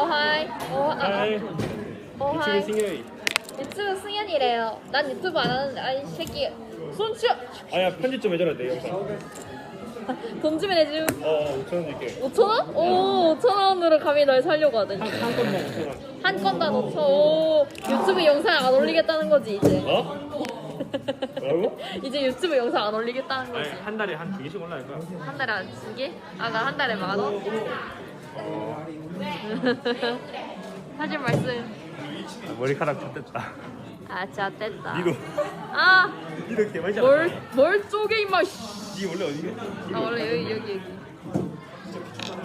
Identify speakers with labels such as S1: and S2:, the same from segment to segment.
S1: 어하이. 어, 아, 아.
S2: 하이
S1: 어하이.
S2: 유튜브 승현이
S1: 유튜브 승현이래요. 난 유튜브 안 하는데 아이 새끼. 손 치워.
S2: 아야 편집 좀 해줘라 내 영상
S1: 돈 주면 해줌.
S2: 어 5천원 줄게
S1: 5천 원? 오, 5천 원으로 감히 널 살려고 하더니.
S2: 한, 한 건당 5천원
S1: 한 건다 넣쳐. 오, 유튜브 영상 안 올리겠다는 거지 이제.
S2: 어? 뭐라고?
S1: 이제 유튜브 영상 안 올리겠다는
S2: 아니
S1: 거지.
S2: 한 달에 한두 개씩 올라갈 거야
S1: 한 달에 한 두 개? 아, 나 한 달에 만 원? 하실 말씀.
S2: 머리카락 쳤댔다
S1: 아, 진짜 됐다.
S2: 니도
S1: 아,
S2: 니도 개발자
S1: 뭘, 뭘 쪼개 임마. 씨.
S2: 니 원래 어디게?
S1: 아, 원래 여기 여기 여기.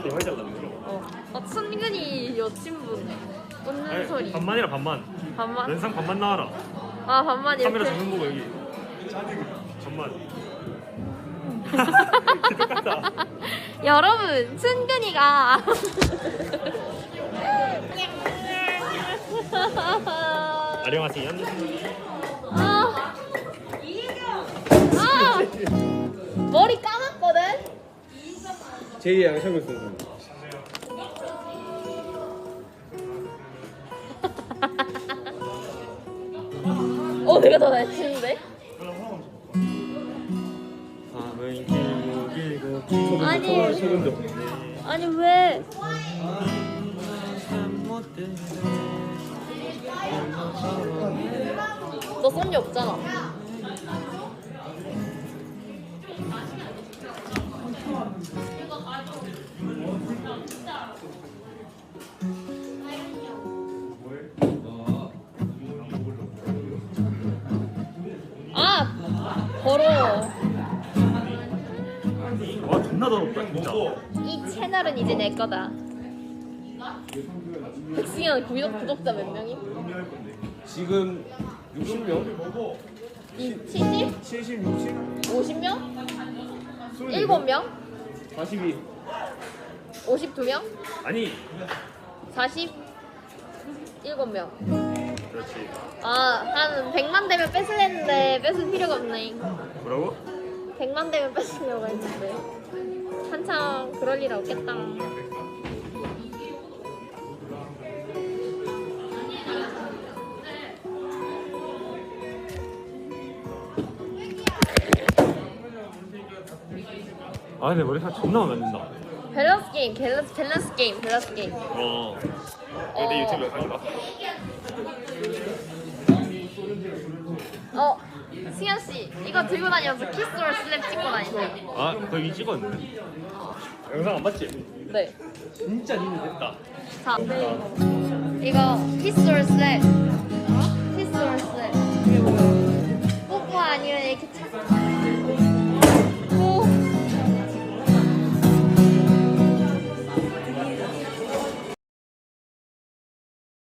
S2: 개발자 났네
S1: 어, 어 순근이 여친분 웃는 소리.
S2: 반만이라 반만
S1: 반만.
S2: 연상 반만 나와라
S1: 아, 반만 이렇게.
S2: 카메라 정면 보고 여기 똑같다
S1: 여러분, 순근이가.
S2: 안녕하세요.
S1: 아, 아, 머리 감았거든.
S3: 제2의 양상을 쓰는
S1: 어, 내가 더잘치 아니. 아니 왜? 너 썸녀 없잖아. 아.
S2: 와 존나 더럽다 진짜
S1: 이 채널은 이제 내 거다. 백승현 구독, 구독자 몇 명임?
S3: 지금 60명?
S1: 이 70?
S3: 70, 60?
S1: 50명? 7명?
S3: 42
S1: 52명?
S2: 아니
S1: 47명.
S2: 그렇지
S1: 아, 한 100만 되면 뺏으려는데 뺏을 필요가 없네.
S2: 뭐라고?
S1: 100만 되면 뺏으려고 했는데. 한참 그럴 일 없겠다.
S2: 아 근데 머리카락 존나 만든다
S1: 밸런스 게임, 밸런스, 밸런스 게임, 밸런스 게임.
S2: 어
S1: 어.
S2: 내 유튜브 영상 봐
S1: 어, 이거 들고 다니면서 키스월 슬랩 찍고 다니세요.
S2: 아, 거기 찍었는데. 영상 안 봤지?
S1: 네.
S2: 진짜 니는 됐다.
S1: 자, 이거 키스월 슬랩